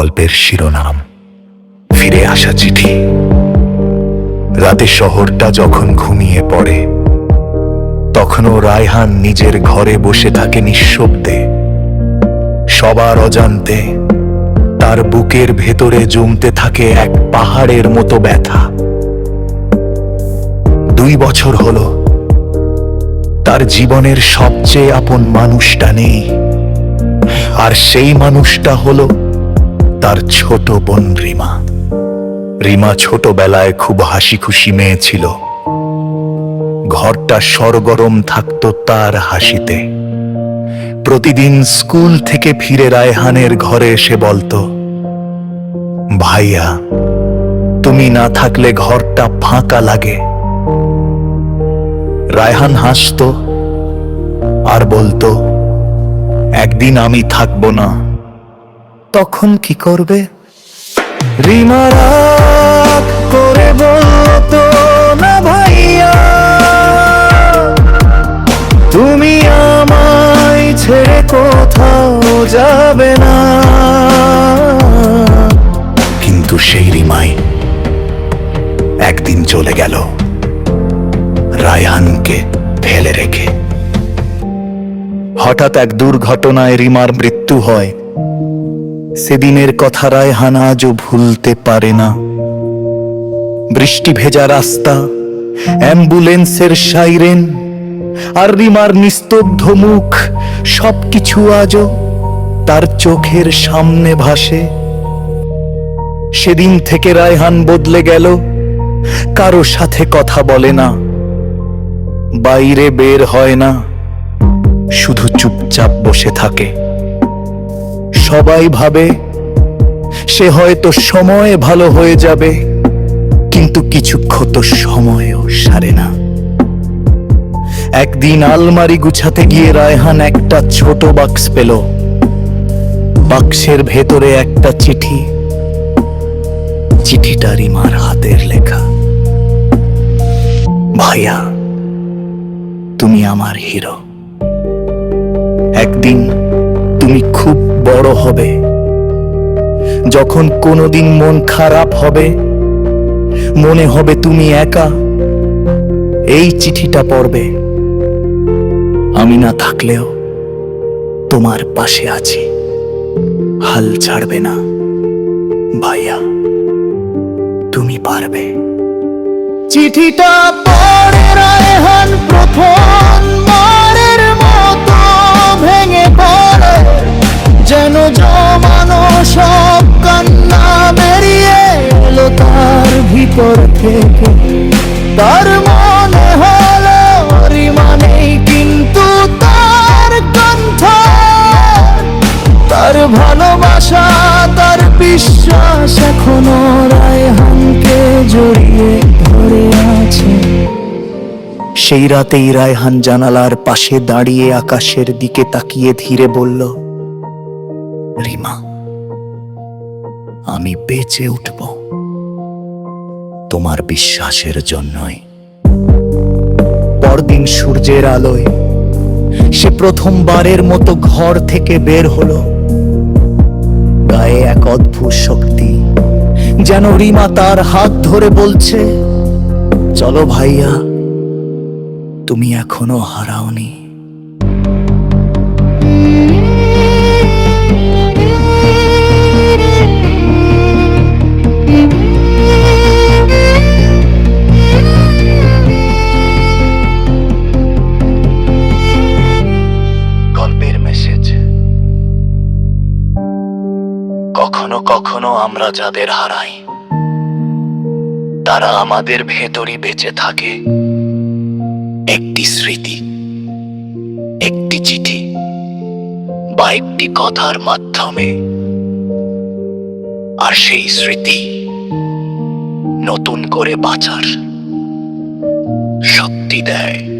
গল্পের শিরোনাম। ফিরে আসা চিঠি। রাতে শহরটা যখন ঘুমিয়ে পড়ে, তখনও রায়হান নিজের ঘরে বসে থাকে নিঃশব্দে। সবার অজান্তে তার বুকের ভেতরে জমতে থাকে এক পাহাড়ের মতো ব্যথা। দুই বছর হলো, তার জীবনের সবচেয়ে আপন মানুষটা নেই। আর সেই মানুষটা হলো তার ছোট বোন রিমা। রিমা ছোটবেলায় খুব হাসি খুশি মেয়ে ছিল। ঘরটা সরগরম থাকতো তার হাসিতে। প্রতিদিন স্কুল থেকে ফিরে রায়হানের ঘরে এসে বলতো, ভাইয়া, তুমি না থাকলে ঘরটা ফাঁকা লাগে। রায়হান হাসতো আর বলতো, একদিন আমি থাকব না। তখন কি করবে? করে বলতো, না ভাইয়া, তুমি আমায় ছেড়ে কোথাও যাবে না। কিন্তু সেই রিমাই একদিন চলে গেল রায়হানকে ফেলে রেখে। হঠাৎ এক দুর্ঘটনায় রিমার মৃত্যু হয়। সেদিনের কথা রায়হান আজও ভুলতে পারে না। বৃষ্টি ভেজা রাস্তা, অ্যাম্বুলেন্সের সাইরেন, আর রিমার নিস্তব্ধ মুখ, সবকিছু আজও তার চোখের সামনে ভাসে। সেদিন থেকে রায়হান বদলে গেল, কারও সাথে কথা বলে না। বাইরে বের হয় না, শুধু চুপচাপ বসে থাকে। সবাই ভাবে, সে হয়তো সময়ে ভালো হয়ে যাবে, কিন্তু কিছুক্ষণ তো সময়ও সারে না। একদিন আলমারি গুছাতে গিয়ে রায়হান একটা ছোট বাক্স পেল। বাক্সের ভেতরে একটা চিঠি। চিঠিটা রিমার হাতের লেখা। ভাইয়া, তুমি আমার হিরো। একদিন তুমি খুব বড় হবে। যখন কোনোদিন মন খারাপ হবে, মনে হবে তুমি একা। এই চিঠিটা পড়বে। আমি না থাকলেও তোমার পাশে আছি। হাল ছাড়বে না। ভাইয়া, তুমি পারবে। চিঠিটা পড়ে প্রথম তার মনে হলো রিমা নেই কিন্তু তার তার ভালোবাসা, তার বিশ্বাস এখনও রায়হানকে জড়িয়ে ধরে আছে। সেই রাতেই রায়হান জানালার পাশে দাঁড়িয়ে আকাশের দিকে তাকিয়ে ধীরে বলল, রিমা, আমি বেঁচে উঠব। তোমার বিশ্বাসের জন্যই। পরদিন সূর্যের আলোয় সে প্রথমবারের মতো ঘর থেকে বের হলো। গায়ে এক অদ্ভুত শক্তি যেন রিমা তার হাত ধরে বলছে, চলো ভাইয়া, তুমি এখনও হারাওনি। কখনো কখনো আমরা যাদের হারাই, তারা আমাদের ভেতরই বেঁচে থাকে। একটি স্মৃতি, একটি চিঠি বা একটি কথার মাধ্যমে। আর সেই স্মৃতি নতুন করে বাঁচার শক্তি দেয়।